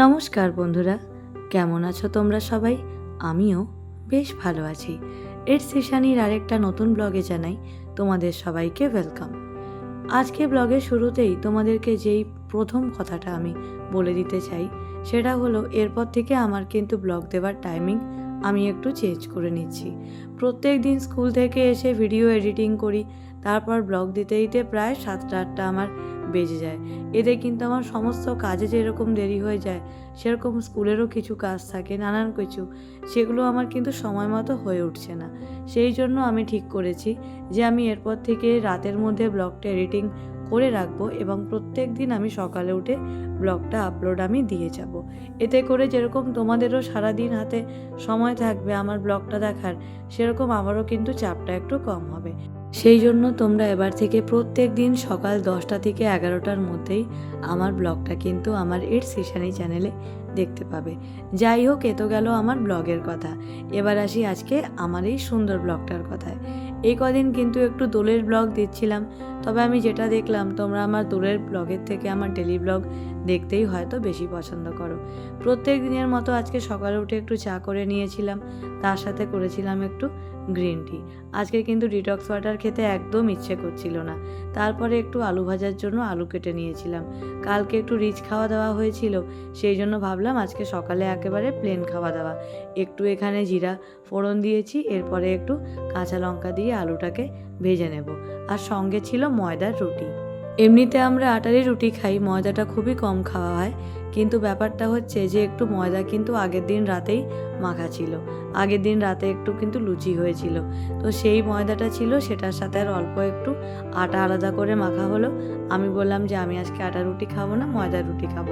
নমস্কার বন্ধুরা, কেমন আছো তোমরা সবাই? আমিও বেশ ভালো আছি। এর সেশানির আরেকটা নতুন ব্লগে জানাই তোমাদের সবাইকে ওয়েলকাম আজকে ব্লগের শুরুতেই তোমাদেরকে যেই প্রথম কথাটা আমি বলে দিতে চাই, সেটা হলো এরপর থেকে আমার কিন্তু ব্লগ দেওয়ার টাইমিং আমি একটু চেঞ্জ করে নিচ্ছি। প্রত্যেক দিন স্কুল থেকে এসে ভিডিও এডিটিং করি তারপর ব্লগ দিতে দিতে প্রায় সাতটা আটটা আমার বেজে যায়। এতে কিন্তু আমার সমস্ত কাজে যেরকম দেরি হয়ে যায়, সেরকম স্কুলেরও কিছু কাজ থাকে, নানান কিছু। সেগুলো আমার কিন্তু সময় মতো হয়ে উঠছে না। সেই জন্য আমি ঠিক করেছি যে আমি এরপর থেকে রাতের মধ্যে ব্লগটা এডিটিং করে রাখব এবং প্রত্যেক দিন আমি সকালে উঠে ব্লগটা আপলোড আমি দিয়ে যাব। এতে করে যেরকম তোমাদেরও সারা দিন হাতে সময় থাকবে আমার ব্লগটা দেখার, সেরকম আমারও কিন্তু চাপটা একটু কম হবে। সেই জন্য তোমরা এবার থেকে প্রত্যেক দিন সকাল দশটা থেকে এগারোটার মধ্যেই আমার ব্লগটা কিন্তু আমার এর সেশানি চ্যানেলে দেখতে পাবে। যাই হোক, এ তো গেল আমার ব্লগের কথা। এবার আসি আজকে আমার এই সুন্দর ব্লগটার কথায়। এই কদিন কিন্তু একটু দোলের ব্লগ দিচ্ছিলাম তবে আমি যেটা দেখলাম, তোমরা আমার দোলের ব্লগের থেকে আমার ডেলি ব্লগ দেখতেই হয়তো বেশি পছন্দ করো। প্রত্যেক দিনের মতো আজকে সকালে উঠে একটু চা করে নিয়েছিলাম, তার সাথে করেছিলাম একটু গ্রিন টি। আজকে কিন্তু ডিটক্স ওয়াটার খেতে একদম ইচ্ছে করছিল না। তারপরে একটু আলু ভাজার জন্য আলু কেটে নিয়েছিলাম। কালকে একটু রিচ খাওয়া দাওয়া হয়েছিল, সেই জন্য ভাবলাম আজকে সকালে একেবারে প্লেন খাওয়া দাওয়া। একটু এখানে জিরা ফোড়ন দিয়েছি, এরপরে একটু কাঁচা লঙ্কা দিয়ে আলুটাকে ভেজে নেব। আর সঙ্গে ছিল ময়দার রুটি। এমনিতে আমরা আটারই রুটি খাই, ময়দাটা খুবই কম খাওয়া হয়। কিন্তু ব্যাপারটা হচ্ছে যে, একটু ময়দা কিন্তু আগের দিন রাতেই মাখা ছিল। আগের দিন রাতে একটু কিন্তু লুচি হয়েছিল। তো সেই ময়দাটা ছিল, সেটার সাথে আর অল্প একটু আটা আলাদা করে মাখা হলো। আমি বললাম যে, আমি আজকে আটা রুটি খাব না, ময়দার রুটি খাব।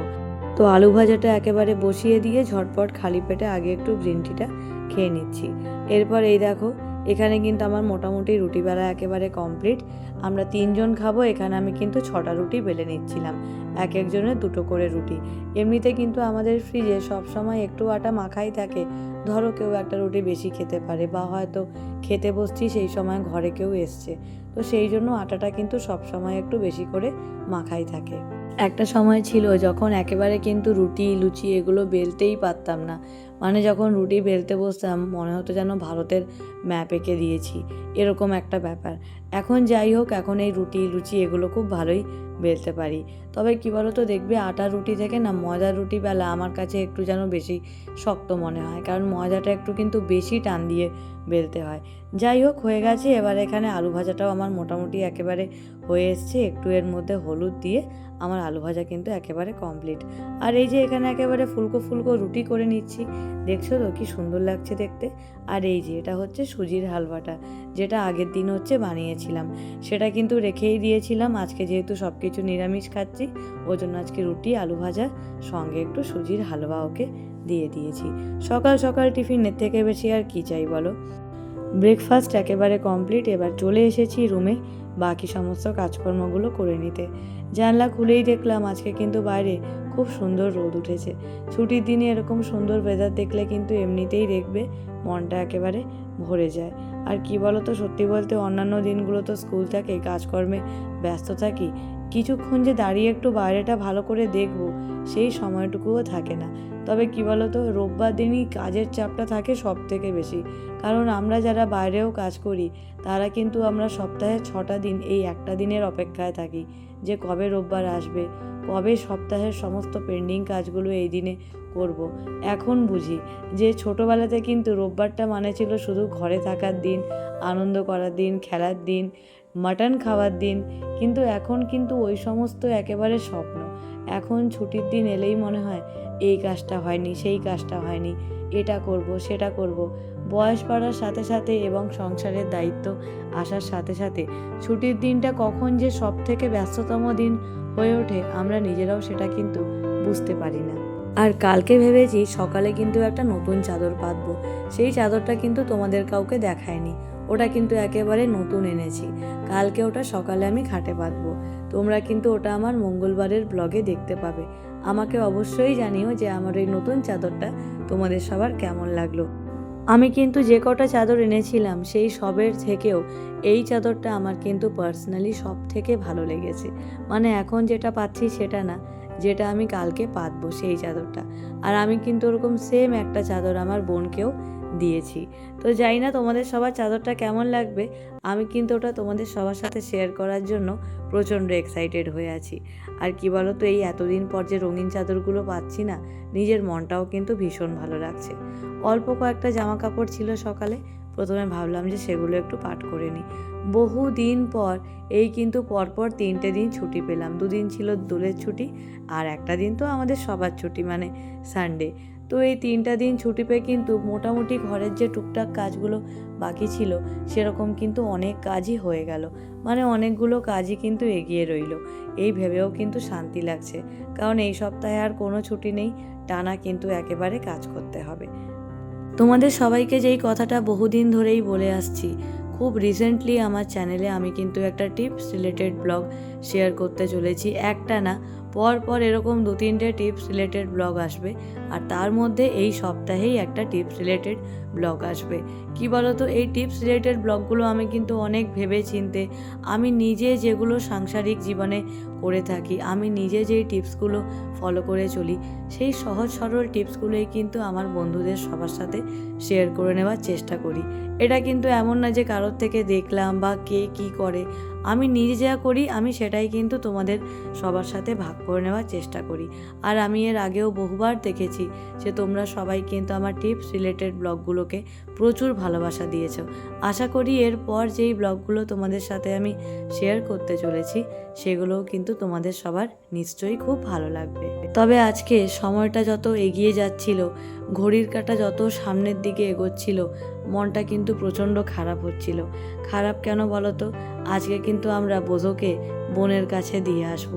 তো আলু ভাজাটা একেবারে বসিয়ে দিয়ে ঝটপট খালি পেটে আগে একটু গ্রিন টিটা খেয়ে নিচ্ছি। এরপর এই দেখো এখানে কিন্তু আমার মোটামুটি রুটি বেলা একেবারে কমপ্লিট। আমরা তিনজন খাব, এখানে আমি কিন্তু ছটা রুটি বেলে নিচ্ছিলাম। এক একজনের দুটো করে রুটি। এমনিতে কিন্তু আমাদের ফ্রিজে সব সময় একটু আটা মাখাই থাকে। ধরো কেউ একটা রুটি বেশি খেতে পারে বা হয়তো খেতে বসছি সেই সময় ঘরে কেউ এসছে। তো সেই জন্য আটাটা কিন্তু সব সময় একটু বেশি করে মাখাই থাকে। একটা সময় ছিল যখন একেবারে কিন্তু রুটি, লুচি এগুলো বেলতেই পারতাম না। মানে যখন রুটি বেলতে বসতাম, মনে হতো যেন ভারতের ম্যাপ এঁকে দিয়েছি। এরকম একটা ব্যাপার। এখন যাই হোক, এখন এই রুটি, লুচি এগুলো খুব ভালোই বেলতে পারি। তবে কী বলো তো দেখবে আটার রুটি থেকে না, ময়দার রুটি বেলা আমার কাছে একটু যেন বেশি শক্ত মনে হয়। কারণ ময়দাটা একটু কিন্তু বেশি টান দিয়ে বেলতে হয়। যাই হোক, হয়ে গেছে। এবার এখানে আলু ভাজাটাও আমার মোটামুটি একেবারে হয়ে এসছে। একটু এর মধ্যে হলুদ দিয়ে আমার আলু ভাজা কিন্তু একেবারে কমপ্লিট আর এই যে এখানে একেবারে ফুলকো ফুলকো রুটি করে নিচ্ছি, দেখছ তো কি সুন্দর লাগছে দেখতে? আর এই যে এটা হচ্ছে সুজির হালুয়াটা যেটা আগের দিন হচ্ছে বানিয়েছিলাম। সেটা কিন্তু রেখেই দিয়েছিলাম, আজকে যেহেতু সব কিছু নিরামিষ খাচ্ছি ওই জন্য আজকে রুটি, আলু ভাজা, সঙ্গে একটু সুজির হালুয়া ওকে দিয়ে দিয়েছি। সকাল সকাল টিফিনের থেকে বেশি আর কি চাই বলো? ব্রেকফাস্ট একেবারে কমপ্লিট এবার চলে এসেছি রুমে বাকি সমস্ত কাজকর্মগুলো করে নিতে। জানলা খুলেই দেখলাম আজকে কিন্তু বাইরে খুব সুন্দর রোদ উঠেছে। ছুটির দিনে এরকম সুন্দর ওয়েদার দেখলে কিন্তু এমনিতেই দেখবে মনটা একেবারে ভরে যায়। আর কি বলো তো সত্যি বলতে অন্যান্য দিনগুলো তো স্কুল থাকে, কাজকর্মে ব্যস্ত থাকি কিছুক্ষণ যে দাঁড়িয়ে একটু বাইরেটা ভালো করে দেখব, সেই সময়টুকুও থাকে না তবে কি বলো তো রোববার দিনই কাজের চাপটা থাকে সব থেকে বেশি কারণ আমরা যারা বাইরেও কাজ করি, তারা কিন্তু আমরা সপ্তাহে ছটা দিন, এই একটা দিনের অপেক্ষায় থাকি যে কবে রোববার আসবে, কবে সপ্তাহের সমস্ত পেন্ডিং কাজগুলো এই দিনে করব। এখন বুঝি যে ছোটোবেলাতে কিন্তু রোববারটা মানে ছিল শুধু ঘরে থাকার দিন, আনন্দ করার দিন, খেলার দিন মাটন খাওয়ার দিন। কিন্তু এখন কিন্তু ওই সমস্ত একেবারে স্বপ্ন। এখন ছুটির দিন এলেই মনে হয়, এই কাজটা হয়নি, সেই কাজটা হয়নি, এটা করব, সেটা করব। বয়স বাড়ার সাথে সাথে এবং সংসারের দায়িত্ব আসার সাথে সাথে ছুটির দিনটা কখন যে সব থেকে ব্যস্ততম দিন হয়ে ওঠে, আমরা নিজেরাও সেটা কিন্তু বুঝতে পারি না। আর কালকে ভেবেছি সকালে কিন্তু একটা নতুন চাদর পাতবো। সেই চাদরটা কিন্তু তোমাদের কাউকে দেখায়নি। ওটা কিন্তু একেবারে নতুন এনেছি। কালকে ওটা সকালে আমি খাটে পাতবো তোমরা কিন্তু ওটা আমার মঙ্গলবারের ব্লগে দেখতে পাবে। আমাকে অবশ্যই জানিও যে আমার এই নতুন চাদরটা তোমাদের সবার কেমন লাগল। আমি কিন্তু যে কটা চাদর এনেছিলাম, সেই সবের থেকেও এই চাদরটা আমার কিন্তু পার্সোনালি সব থেকে ভালো লেগেছে। মানে এখন যেটা পাচ্ছি সেটা না, যেটা আমি কালকে পাতবো সেই চাদরটা। আর আমি কিন্তু ওরকম সেম একটা চাদর আমার বোনকেও দিয়েছি। তো জানি না তোমাদের সবার চাদরটা কেমন লাগবে। আমি কিন্তু ওটা তোমাদের সবার সাথে শেয়ার করার জন্য প্রচণ্ড এক্সাইটেড হয়ে আছি। আর কি বলো তো এই এতদিন পর যে রঙিন চাদরগুলো পাচ্ছি না, নিজের মনটাও কিন্তু ভীষণ ভালো লাগছে। অল্প কয়েকটা জামা কাপড় ছিল সকালে, প্রথমে ভাবলাম যে সেগুলো একটু পাঠ করে নিই। বহু দিন পর, এই কিন্তু পরপর তিনটে দিন ছুটি পেলাম। দুদিন ছিল দোলের ছুটি, আর একটা দিন তো আমাদের সবার ছুটি মানে সানডে তো এই তিনটা দিন ছুটি পেয়ে কিন্তু মোটামুটি ঘরের যে টুকটাক কাজগুলো বাকি ছিল, সেরকম কিন্তু অনেক কাজই হয়ে গেল। মানে অনেকগুলো কাজই কিন্তু এগিয়ে রইল। এই ভেবেও কিন্তু শান্তি লাগছে। কারণ এই সপ্তাহে আর কোনো ছুটি নেই, টানা কিন্তু একেবারে কাজ করতে হবে। তোমাদের সবাইকে যেই কথাটা বহুদিন ধরেই বলে আসছি, খুব রিসেন্টলি আমার চ্যানেলে আমি কিন্তু একটা টিপস রিলেটেড ব্লগ শেয়ার করতে চলেছি। একটা না পর পর এরকম দু তিনটে টিপস রিলেটেড ব্লগ আসবে আর তার মধ্যে এই সপ্তাহেই একটা টিপস রিলেটেড ব্লগ আসবে। কি বলতো? এই টিপস রিলেটেড ব্লগগুলো আমি কিন্তু অনেক ভেবে চিনতে আমি নিজে যেগুলো সাংসারিক জীবনে করে থাকি, আমি নিজে যেই টিপসগুলো ফলো করে চলি, সেই সহজ সরল টিপসগুলোই কিন্তু আমার বন্ধুদের সবার সাথে শেয়ার করে নেওয়ার চেষ্টা করি। এটা কিন্তু এমন না যে কারোর থেকে দেখলাম বা কে কি করে। আমি নিজে যা করি, আমি সেটাই কিন্তু তোমাদের সবার সাথে ভাগ করে নেওয়ার চেষ্টা করি। আর আমি এর আগেও বহুবার দেখেছি যে তোমরা সবাই কিন্তু আমার টিপস রিলেটেড ব্লগগুলোকে প্রচুর ভালোবাসা দিয়েছ। আশা করি এরপর যেই ব্লগগুলো তোমাদের সাথে আমি শেয়ার করতে চলেছি, সেগুলোও কিন্তু তোমাদের সবার নিশ্চয়ই খুব ভালো লাগবে। তবে আজকে সময়টা যত এগিয়ে যাচ্ছিল, ঘড়ির কাটা যত সামনের দিকে এগোচ্ছিল, মনটা কিন্তু প্রচণ্ড খারাপ হচ্ছিল। খারাপ কেন বলো তো? আজকে কিন্তু আমরা বোঝোকে বোনের কাছে দিয়ে আসব।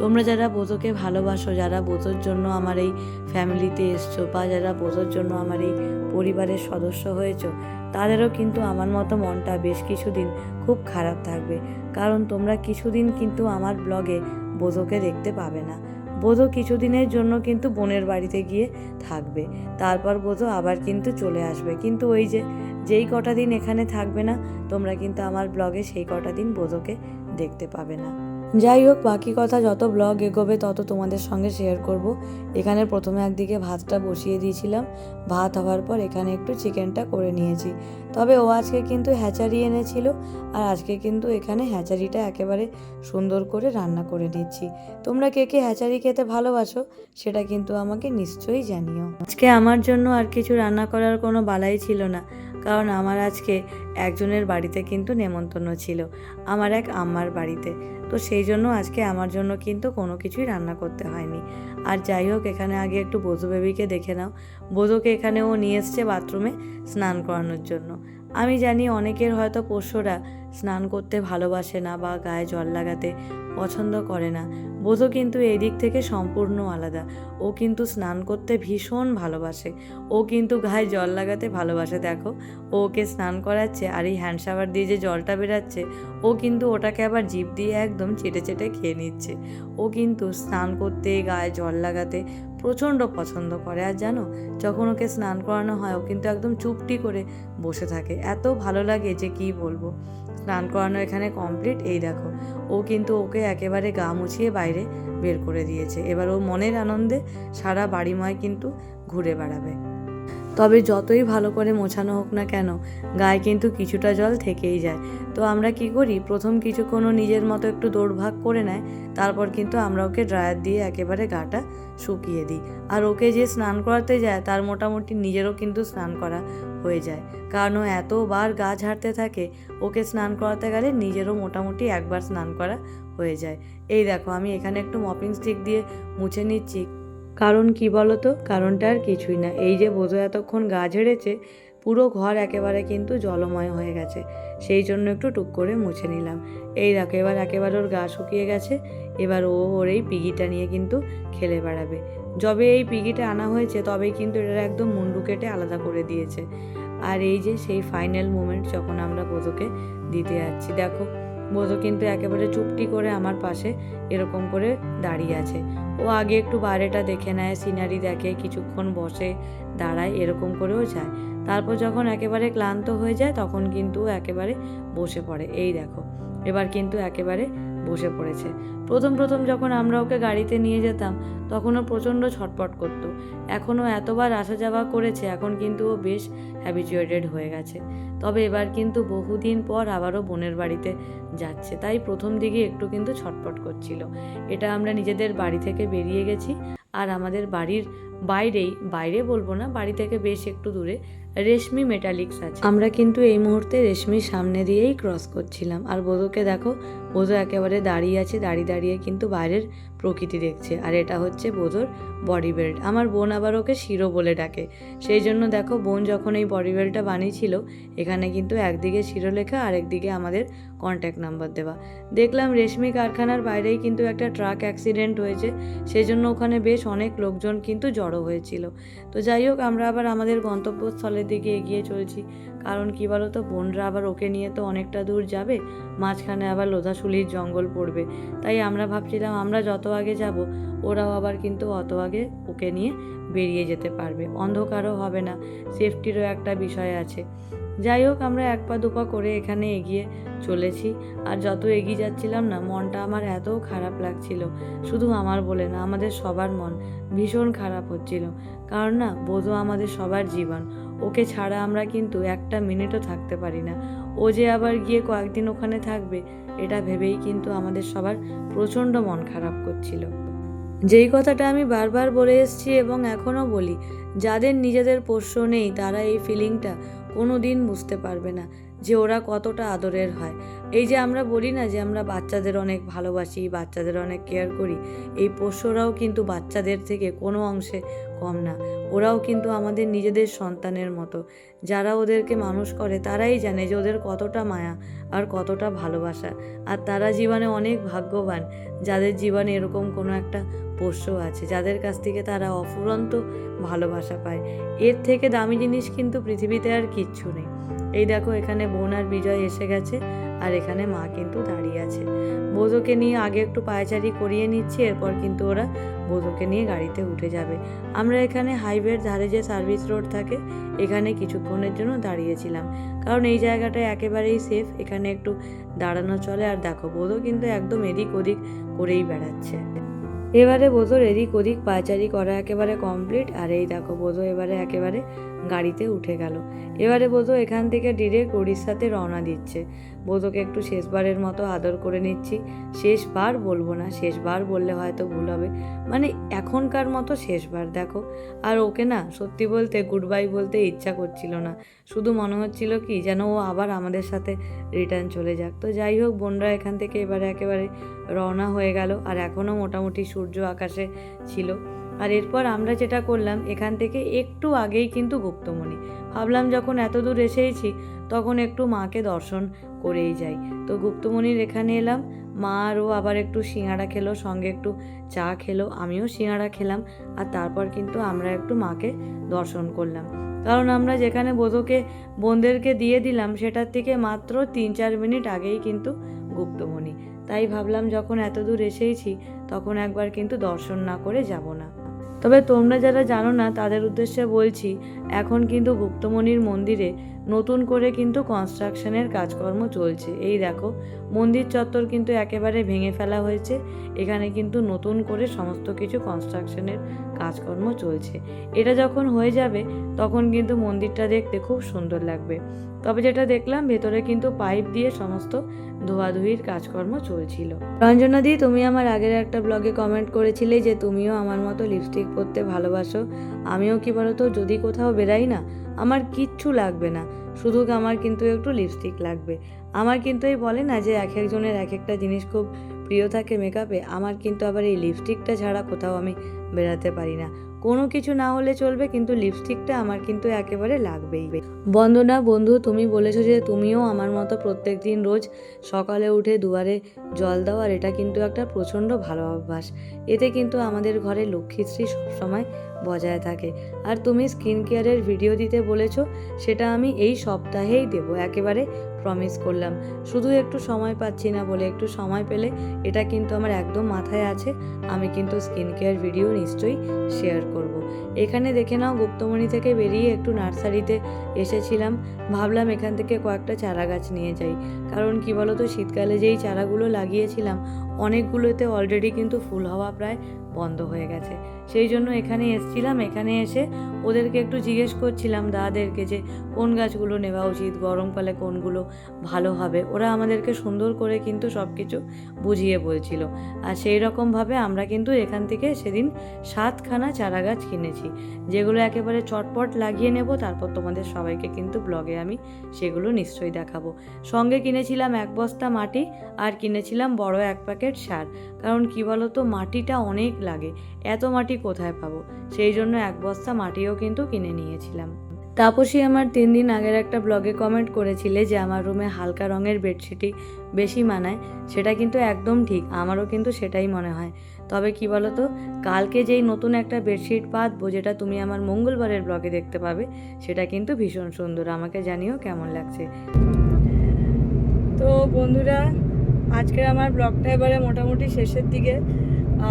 তোমরা যারা বোঝোকে ভালোবাসো, যারা বোঝোর জন্য আমার এই ফ্যামিলিতে এসছো বা যারা বোঝোর জন্য আমার এই পরিবারের সদস্য হয়েছো, তাদেরও কিন্তু আমার মতো মনটা বেশ কিছুদিন খুব খারাপ থাকবে। কারণ তোমরা কিছুদিন কিন্তু আমার ব্লগে বোধকে দেখতে পাবে না। বোধো কিছুদিনের জন্য কিন্তু বোনের বাড়িতে গিয়ে থাকবে। তারপর বোধো আবার কিন্তু চলে আসবে। কিন্তু ওই যে, যেই কটা দিন এখানে থাকবে না, তোমরা কিন্তু আমার ব্লগে সেই কটা দিন বোধকে দেখতে পাবে না। যাই হোক, বাকি কথা যত ব্লগ এগোবে, তত তোমাদের সঙ্গে শেয়ার করব। এখানে প্রথমে একদিকে ভাতটা বসিয়ে দিয়েছিলাম। ভাত হওয়ার পর এখানে একটু চিকেনটা করে নিয়েছি। তবে ও আজকে কিন্তু হ্যাচারি এনেছিল, আর আজকে কিন্তু এখানে হ্যাচারিটা একেবারে সুন্দর করে রান্না করে দিচ্ছি তোমরা কে কে হ্যাচারি খেতে ভালোবাসো, সেটা কিন্তু আমাকে নিশ্চয়ই জানিও। আজকে আমার জন্য আর কিছু রান্না করার কোনো বালাই ছিল না, কারণ আমার আজকে একজনের বাড়িতে কিন্তু নেমন্তন্ন ছিল, আমার এক আম্মার বাড়িতে। তো সেই জন্য আজকে আমার জন্য কিন্তু কোনো কিছুই রান্না করতে হয়নি। আর যাই হোক, এখানে আগে একটু বোধু বেবিকে দেখে নাও। বোধোকে এখানে ও নিয়ে এসছে বাথরুমে স্নান করানোর জন্য। আমি জানি অনেকের হয়তো পোষ্যরা স্নান করতে ভালোবাসে না বা গায়ে জল লাগাতে পছন্দ করে না। বোধও কিন্তু এই দিক থেকে সম্পূর্ণ আলাদা। ও কিন্তু স্নান করতে ভীষণ ভালোবাসে। ও কিন্তু গায়ে জল লাগাতে ভালোবাসে, দেখো। ও ওকে স্নান করাচ্ছে আর এই হ্যান্ড শাওয়ার দিয়ে যে জলটা বেরাচ্ছে, ও কিন্তু ওটাকে আবার জিভ দিয়ে একদম চেটে চেটে খেয়ে নিচ্ছে। ও কিন্তু স্নান করতে, গায়ে জল লাগাতে প্রচণ্ড পছন্দ করে। আর জানো, যখন ওকে স্নান করানো হয়, ও কিন্তু একদম চুপটি করে বসে থাকে। এত ভালো লাগে যে কি বলব? স্নান করানো এখানে কমপ্লিট এই দেখো, ও কিন্তু ওকে একেবারে গা মুছিয়ে বাইরে বের করে দিয়েছে। এবার ও মনের আনন্দে সারা বাড়িময় কিন্তু ঘুরে বেড়াবে। তবে যতই ভালো করে মোছানো হোক না কেন, গায়ে কিন্তু কিছুটা জল থেকেই যায়। তো আমরা কি করি? প্রথম কিছুক্ষণ ও নিজের মতো একটু দৌড়ভাগ করে নেয়, তারপর কিন্তু আমরা ওকে ড্রায়ার দিয়ে একেবারে গাটা শুকিয়ে দিই। আর ওকে যে স্নান করাতে যায়, তার মোটামুটি নিজেরও কিন্তু স্নান করা হয়ে যায়। কারণ ও এতবার গা ঝাড়তে থাকে, ওকে স্নান করাতে গেলে নিজেরও মোটামুটি একবার স্নান করা হয়ে যায়। এই দেখো, আমি এখানে একটু মপিং স্টিক দিয়ে মুছে নিচ্ছি। কারণ কি বলো তো কারণটা আর কিছুই না। এই যে বোঝো এতক্ষণ গা ঝেড়েছে, পুরো ঘর একেবারে কিন্তু জলময় হয়ে গেছে। সেই জন্য একটু টুক করে মুছে নিলাম। এই দেখো, এবার একেবারে ওর গা শুকিয়ে গেছে। এবার ও ওর এই পিগিটা নিয়ে কিন্তু খেলে বেড়াবে। যবে এই পিগিটা আনা হয়েছে, তবেই কিন্তু এটা একদম মুন্ডু কেটে আলাদা করে দিয়েছে। আর এই যে সেই ফাইনাল মোমেন্ট যখন আমরা বোধকে দিতে যাচ্ছি, দেখো। বোধ কিন্তু একেবারে চুপটি করে আমার পাশে এরকম করে দাঁড়িয়ে আছে। ও আগে একটু বাইরেটা দেখে নেয়, সিনারি দেখে, কিছুক্ষণ বসে দাঁড়ায়, এরকম করেও যায়। তারপর যখন একেবারে ক্লান্ত হয়ে যায়, তখন কিন্তু একেবারে বসে পড়ে। এই দেখো, এবার কিন্তু একেবারে বসে পড়েছে। প্রথম প্রথম যখন আমরা ওকে গাড়িতে নিয়ে যেতাম, তখনও প্রচণ্ড ছটপট করতো। এখনও এতবার আসা যাওয়া করেছে, এখন কিন্তু ও বেশ হ্যাবিচুয়েটেড হয়ে গেছে। তবে এবার কিন্তু বহুদিন পর আবারও বোনের বাড়িতে যাচ্ছে। তাই প্রথম দিকে একটু কিন্তু ছটপট করছিল। এটা আমরা নিজেদের বাড়ি থেকে বেরিয়ে গেছি। আর আমাদের বাড়ির বাইরেই বাইরে বলব না, বাড়ি থেকে বেশ একটু দূরে রেশমি মেটালিক্স আছে। আমরা কিন্তু এই মুহূর্তে রেশমির সামনে দিয়েই ক্রস করছিলাম। আর বোধকে দেখো বোধ একেবারে দাঁড়িয়ে আছে, দাঁড়িয়ে দাঁড়িয়ে কিন্তু বাইরের প্রকৃতি দেখছে। আর এটা হচ্ছে বোধর বডি বেল্ট আমার বোন আবার ওকে শিরো বলে ডাকে। সেই জন্য দেখো, বোন যখন এই বডি বেল্টটা বানিয়েছিল, এখানে কিন্তু একদিকে শিরো লেখা আর একদিকে আমাদের কন্ট্যাক্ট নাম্বার দেওয়া। দেখলাম রেশমি কারখানার বাইরেই কিন্তু একটা ট্রাক অ্যাক্সিডেন্ট হয়েছে। সেই জন্য ওখানে বেশ অনেক লোকজন কিন্তু জড়ো হয়েছিল। তো যাই হোক, আমরা আবার আমাদের গন্তব্যস্থলের দিকে এগিয়ে চলছি। কারণ কী বলো তো বোনরা আবার ওকে নিয়ে তো অনেকটা দূর যাবে, মাঝখানে আবার লোধাশুলির জঙ্গল পড়বে। তাই আমরা ভাবছিলাম, আমরা যত আগে যাব, ওরাও আবার কিন্তু অত আগে ওকে নিয়ে বেরিয়ে যেতে পারবে। অন্ধকারও হবে না সেফটিরও একটা বিষয় আছে। যাই হোক, আমরা এক পা দুপা করে এখানে এগিয়ে চলেছি। আর যত এগিয়ে যাচ্ছিলাম না, মনটা আমার এত খারাপ লাগছিল। শুধু আমার বলে না, আমাদের সবার মন ভীষণ খারাপ হচ্ছিল। কারণ না বোধও আমাদের সবার জীবন। ওকে ছাড়া আমরা কিন্তু একটা মিনিটও থাকতে পারি না। ও যে আবার গিয়ে কয়েকদিন ওখানে থাকবে, এটা ভেবেই কিন্তু আমাদের সবার প্রচণ্ড মন খারাপ করছিল। যেই কথাটা আমি বারবার বলে এসেছি এবং এখনও বলি, যাদের নিজেদের পোষ্য নেই, তারা এই ফিলিংটা কোনো দিন বুঝতে পারবে না যে ওরা কতটা আদরের হয়। এই যে আমরা বলি না যে আমরা বাচ্চাদের অনেক ভালোবাসি, বাচ্চাদের অনেক কেয়ার করি, এই পোষ্যরাও কিন্তু বাচ্চাদের থেকে কোনো অংশে কম না। ওরাও কিন্তু আমাদের নিজেদের সন্তানের মতো। যারা ওদেরকে মানুষ করে তারাই জানে যে ওদের কতটা মায়া আর কতটা ভালোবাসা। আর তারা জীবনে অনেক ভাগ্যবান, যাদের জীবনে এরকম কোনো একটা পোষ্য আছে, যাদের কাছ থেকে তারা অফুরন্ত ভালোবাসা পায়। এর থেকে দামি জিনিস কিন্তু পৃথিবীতে আর কিচ্ছু নেই। এই দেখো, এখানে বোন আর বিজয় এসে গেছে, আর এখানে মা কিন্তু দাঁড়িয়ে আছে। বোধকে নিয়ে আগে একটু পায়চারি করিয়ে নিচ্ছি, এরপর কিন্তু ওরা বোধকে নিয়ে গাড়িতে উঠে যাবে। আমরা এখানে হাইওয়ের ধারে যে সার্ভিস রোড থাকে, এখানে কিছুক্ষণের জন্য দাঁড়িয়েছিলাম। কারণ এই জায়গাটা একেবারেই সেফ, এখানে একটু দাঁড়ানো চলে। আর দেখো বোধও কিন্তু একদম এদিক ওদিক করেই বেড়াচ্ছে। এবারে বোঝো এদিক ওদিক পায়চারি করা একেবারে কমপ্লিট আর এই দেখো বোঝো এবারে একেবারে গাড়িতে উঠে গেল। এবারে বোঝো এখান থেকে ডিরেক্ট উড়িষ্যাতে রওনা দিচ্ছে। বোধোকে একটু শেষবারের মতো আদর করে নিচ্ছি। শেষবার বলব না, শেষবার বললে হয়তো ভুল হবে। মানে এখনকার মতো শেষবার, দেখো। আর ওকে না সত্যি বলতে গুড বাই বলতে ইচ্ছা করছিল না। শুধু মনে হচ্ছিল কি যেন ও আবার আমাদের সাথে রিটার্ন চলে যাক। তো যাই হোক, বোনরা এখান থেকে এবারে একেবারে রওনা হয়ে গেল। আর এখনও মোটামুটি সূর্য আকাশে ছিল। আর এরপর আমরা যেটা করলাম, এখান থেকে একটু আগেই কিন্তু গুপ্তমণি। ভাবলাম যখন এত দূর এসেইছি, তখন একটু মাকে দর্শন করেই যাই। তো গুপ্তমণির এখানে এলাম, মা আরও আবার একটু সিঙাড়া খেলো, সঙ্গে একটু চা খেলো, আমিও সিঙাড়া খেলাম, আর তারপর কিন্তু আমরা একটু মাকে দর্শন করলাম। কারণ আমরা যেখানে বোধকে বোনদেরকে দিয়ে দিলাম, সেটার থেকে মাত্র তিন চার মিনিট আগেই কিন্তু গুপ্তমণি। তাই ভাবলাম যখন এত দূর এসেইছি, তখন একবার কিন্তু দর্শন না করে যাব না। তবে তোমরা যারা জানো না, তাদের উদ্দেশ্যে বলছি, এখন কিন্তু গুপ্তমণির মন্দিরে নতুন করে কিন্তু কনস্ট্রাকশনের কাজকর্ম চলছে। এই দেখো মন্দির চত্বর কিন্তু একেবারে ভেঙে ফেলা হয়েছে। এখানে কিন্তু নতুন করে সমস্ত কিছু কনস্ট্রাকশনের কাজকর্ম চলছে। এটা যখন হয়ে যাবে, তখন কিন্তু মন্দিরটা দেখতে খুব সুন্দর লাগবে। তবে যেটা দেখলাম, ভেতরে কিন্তু পাইপ দিয়ে সমস্ত ধোয়াধুয়ির কাজকর্ম চলছিল। রঞ্জনা দি, তুমি আমার আগের একটা ব্লগে কমেন্ট করেছিলে যে, তুমিও আমার মতো লিপস্টিক পরতে ভালোবাসো। আমিও কি বলতো, যদি কোথাও বেরাই না, আমার কিচ্ছু লাগবে না। শুধু আমার কিন্তু একটু লিপস্টিক লাগবে? আমার কিন্তু এই বলে না যে এক একজনের এক একটা জিনিস খুব প্রিয় থাকে মেকআপে আমার কিন্তু আবার এই লিপস্টিকটা ছাড়া কোথাও আমি বেরাতে পারি না। কোনো কিছু না হলে চলবে কিন্তু লিপস্টিকটা আমার কিন্তু একেবারে লাগবেই। বন্দনা বন্ধু, তুমি বলেছ যে তুমিও আমার মতো প্রত্যেক দিন রোজ সকালে উঠে দুয়ারে জল দাও আর এটা কিন্তু একটা প্রচণ্ড ভালো অভ্যাস। এতে কিন্তু আমাদের ঘরে লক্ষ্মীশ্রী সবসময় বজায় থাকে। আর তুমি স্কিন কেয়ারের ভিডিও দিতে বলেছ, সেটা আমি এই সপ্তাহেই দেব, একেবারে প্রমিস করলাম। শুধু একটু সময় পাচ্ছি না বলে, একটু সময় পেলে এটা কিন্তু আমার একদম মাথায় আছে, আমি কিন্তু স্কিন কেয়ার ভিডিও নিশ্চয়ই শেয়ার করব। এখানে দেখে নাও, গুপ্তমণি থেকে বেরিয়ে একটু নার্সারিতে এসেছিলাম, ভাবলাম এখান থেকে কয়েকটা চারা গাছ নিয়ে যাই। কারণ কি বলো তো শীতকালে যেই চারাগুলো লাগিয়েছিলাম, অনেকগুলোতে অলরেডি কিন্তু ফুল হওয়া প্রায় বন্ধ হয়ে গেছে। সেই জন্য এখানে এসছিলাম, এখানে এসে ওদেরকে একটু জিজ্ঞেস করছিলাম দাদাদেরকে যে, কোন গাছগুলো নেওয়া উচিত, গরমকালে কোনগুলো ভালো হবে? ওরা আমাদেরকে সুন্দর করে কিন্তু সব কিছু বুঝিয়ে বলছিল। আর সেই রকমভাবে আমরা কিন্তু এখান থেকে সেদিন সাতখানা চারা গাছ কিনেছি। যেগুলো একেবারে চটপট লাগিয়ে নেব, তারপর তোমাদের সবাইকে কিন্তু ব্লগে আমি সেগুলো নিশ্চয়ই দেখাবো। সঙ্গে কিনেছিলাম এক বস্তা মাটি আর কিনেছিলাম বড় এক প্যাকেট সার। কারণ কি বলো তো মাটিটা অনেক লাগে, এত মাটি কোথায় পাবো? সেই জন্য এক বস্তা মাটিও কিন্তু কিনে নিয়েছিলাম। তাপসী আমার তিন দিন আগের একটা ব্লগে কমেন্ট করেছিলে যে আমার রুমে হালকা রঙের বেডশিটই বেশি মানায়। সেটা কিন্তু একদম ঠিক, আমারও কিন্তু সেটাই মনে হয়। তবে কি বলো তো কালকে যেই নতুন একটা বেডশিট পাতবো, যেটা তুমি আমার মঙ্গলবারের ব্লগে দেখতে পাবে, সেটা কিন্তু ভীষণ সুন্দর। আমাকে জানিও কেমন লাগছে। তো বন্ধুরা, আজকের আমার ব্লগটা এবারে মোটামুটি শেষের দিকে।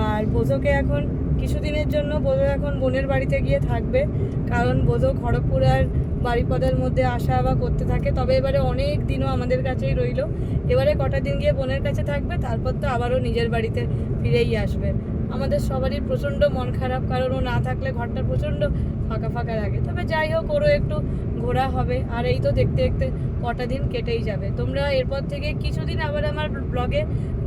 আর বোঝোকে এখন কিছুদিনের জন্য বোঝো এখন বোনের বাড়িতে গিয়ে থাকবে, কারণ বোঝো খড়গপুর আর বাড়িপদার মধ্যে আসা বা করতে থাকে। তবে এবারে অনেক দিনও আমাদের কাছেই রইল। এবারে কটা দিন গিয়ে বোনের কাছে থাকবে, তারপর তো আবারও নিজের বাড়িতে ফিরেই আসবে। আমাদের সবারই প্রচণ্ড মন খারাপ, কারণ ও না থাকলে ঘরটা প্রচণ্ড ফাঁকা ফাঁকা লাগে। তবে যাই হোক, ওরও একটু ঘোরা হবে। আর এই তো দেখতে দেখতে কটা দিন কেটেই যাবে। তোমরা এরপর থেকে কিছুদিন আবার আমার ব্লগে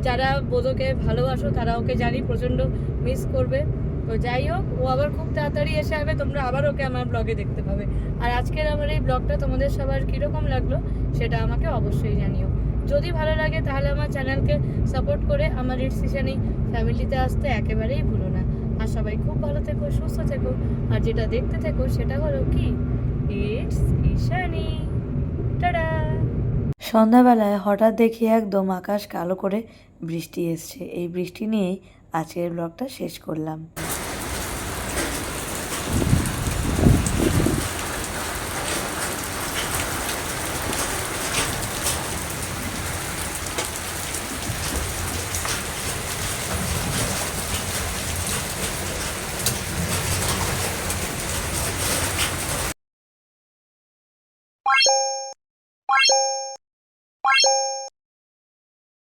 যারা বোধকে ভালোবাসো, তারা ওকে জানি প্রচণ্ড মিস করবে। তো যাই হোক, ও আবার খুব তাড়াতাড়ি এসে যাবে তোমরা আবার ওকে আমার ব্লগে দেখতে পাবে। আর আজকের আমার এই ব্লগটা তোমাদের সবার কীরকম লাগল, সেটা আমাকে অবশ্যই জানিও। যদি ভালো লাগে তাহলে আমার চ্যানেলকে সাপোর্ট করে আমার ইটস ইশানি ফ্যামিলিতে আসতে একেবারেই ভুলো না। আর সবাই খুব ভালো থেকো, সুস্থ থেকো। আর যেটা দেখতে থেকো সেটা হলো কি? ইটস ঈশানি। সন্ধ্যাবেলায় হঠাৎ দেখি একদম আকাশ কালো করে বৃষ্টি এসছে। এই বৃষ্টি নিয়েই আজকের ব্লগটা শেষ করলাম।